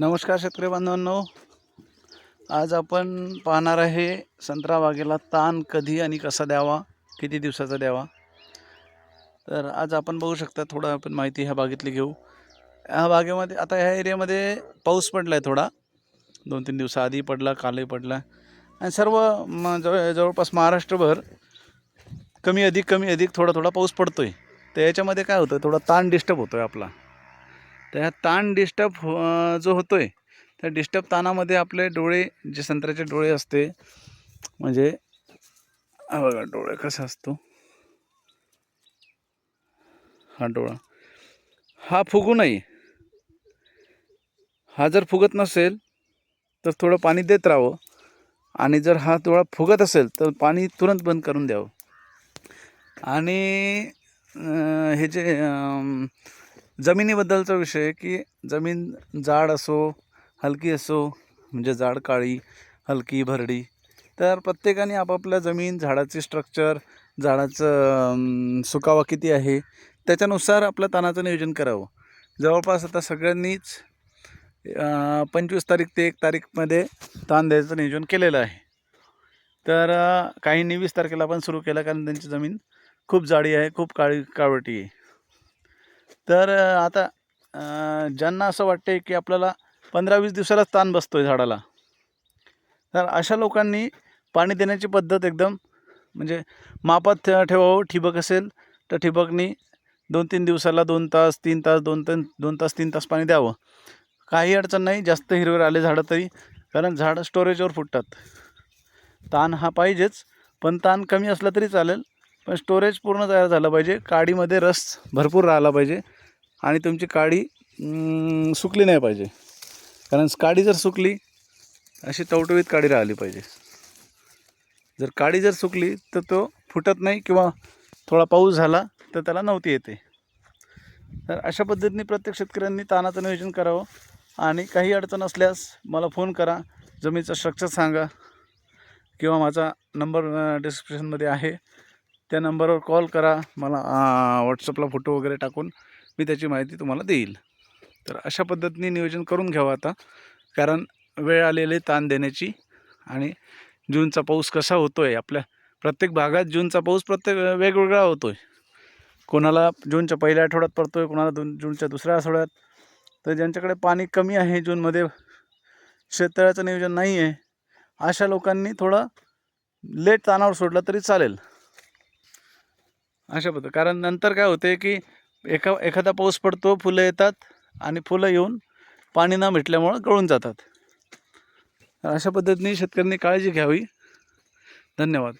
नमस्कार शेतकरी बांधवांनो. आज आपण पाहणार आहे संत्रा बागेला ताण कधी आणि कसा द्यावा किती दिवसाचा द्यावा. तर आज आपण बघू शकता थोडं आपण माहिती ह्या बागेतली घेऊ. ह्या बागेमध्ये आता ह्या एरियामध्ये पाऊस पडला आहे थोडा. दोन तीन दिवसाआधी पडला कालही पडला. आणि सर्व म जवळ जवळपास महाराष्ट्रभर कमी अधिक कमी अधिक थोडा थोडा पाऊस पडतो आहे तर याच्यामध्ये काय होतं थोडा ताण डिस्टर्ब होतो आहे आपला. तर ह्या ताण डिस्टर्ब हो, जो होतो आहे त्या डिस्टर्ब ताणामध्ये आपले डोळे जे संत्र्याचे डोळे असते म्हणजे बघा डोळे कसा असतो. हा डोळा. हा फुगू नये. हा जर फुगत नसेल तर थोडं पाणी देत राहावं. आणि जर हा डोळा फुगत असेल तर पाणी तुरंत बंद करून द्यावं. आणि हे जे जमिनीबद्दलचा विषय आहे की जमीन जाड असो हलकी असो म्हणजे जाड काळी हलकी भरडी तर प्रत्येकाने आपापल्या जमीन झाडाचे स्ट्रक्चर झाडाचं सुकावा किती आहे त्याच्यानुसार आपलं तानाचं नियोजन करावं. जवळपास आता सगळ्यांनीच पंचवीस तारीख ते एक तारीखमध्ये ताण द्यायचं नियोजन केलेलं आहे. तर काहींनी वीस तारखेला पण सुरू केलं कारण त्यांची जमीन खूप जाडी आहे खूप काळी काळवटी आहे. तर आता ज्यांना असं वाटते की आपल्याला पंधरा वीस दिवसालाच ताण बसतो आहे झाडाला तर अशा लोकांनी पाणी देण्याची पद्धत एकदम म्हणजे मापात ठेवावं. ठिबक असेल तर ठिबकनी दोन तीन दिवसाला दोन तास तीन तास दोन तीन दोन तास तीन तास पाणी द्यावं. काही अडचण नाही जास्त हिरवे आले झाडं तरी कारण झाडं स्टोरेजवर फुटतात. ताण हा पाहिजेच पण ताण कमी असला तरी चालेल. पण स्टोरेज पूर्ण तयार झालं पाहिजे. काडीमध्ये रस भरपूर राहिला पाहिजे. आणि तुमची काडी सुकली नाही पाहिजे. कारण काडी जर सुकली अशी टवटवीत काडी राहिली पाहिजे. जर काडी जर सुकली तर तो फुटत नाही किंवा थोडा पाऊस झाला तर त्याला नव्हती येते. तर अशा पद्धतीने प्रत्येक शेतकऱ्यांनी तानाचं नियोजन करावं. आणि काही अडचण असल्यास मला फोन करा. जमिनीचं स्ट्रक्चर सांगा. किंवा माझा नंबर डिस्क्रिप्शनमध्ये आहे. त्या नंबरवर कॉल करा. मला व्हॉट्सअपला फोटो वगैरे टाकून मी त्याची माहिती तुम्हाला देईल. तर अशा पद्धतीने नियोजन करून घ्यावं आता. कारण वेळ आलेले ताण देण्याची आणि जूनचा पाऊस कसा होतो आहे आपल्या प्रत्येक भागात जूनचा पाऊस प्रत्येक वेगवेगळा होतो आहे कोणाला जूनच्या पहिल्या आठवड्यात पडतो आहे कोणाला दोन जूनच्या दुसऱ्या आठवड्यात. तर ज्यांच्याकडे पाणी कमी आहे जूनमध्ये शेततळ्याचं नियोजन नाही आहे अशा लोकांनी थोडं लेट तानावर सोडलं तरी चालेल. अशा पद्धत. कारण नंतर काय होते की एका एखादा पाऊस पडतो फुलं येतात आणि फुलं येऊन पाणी न भेटल्यामुळं गळून जातात. अशा पद्धतीने शेतकऱ्यांनी काळजी घ्यावी. धन्यवाद.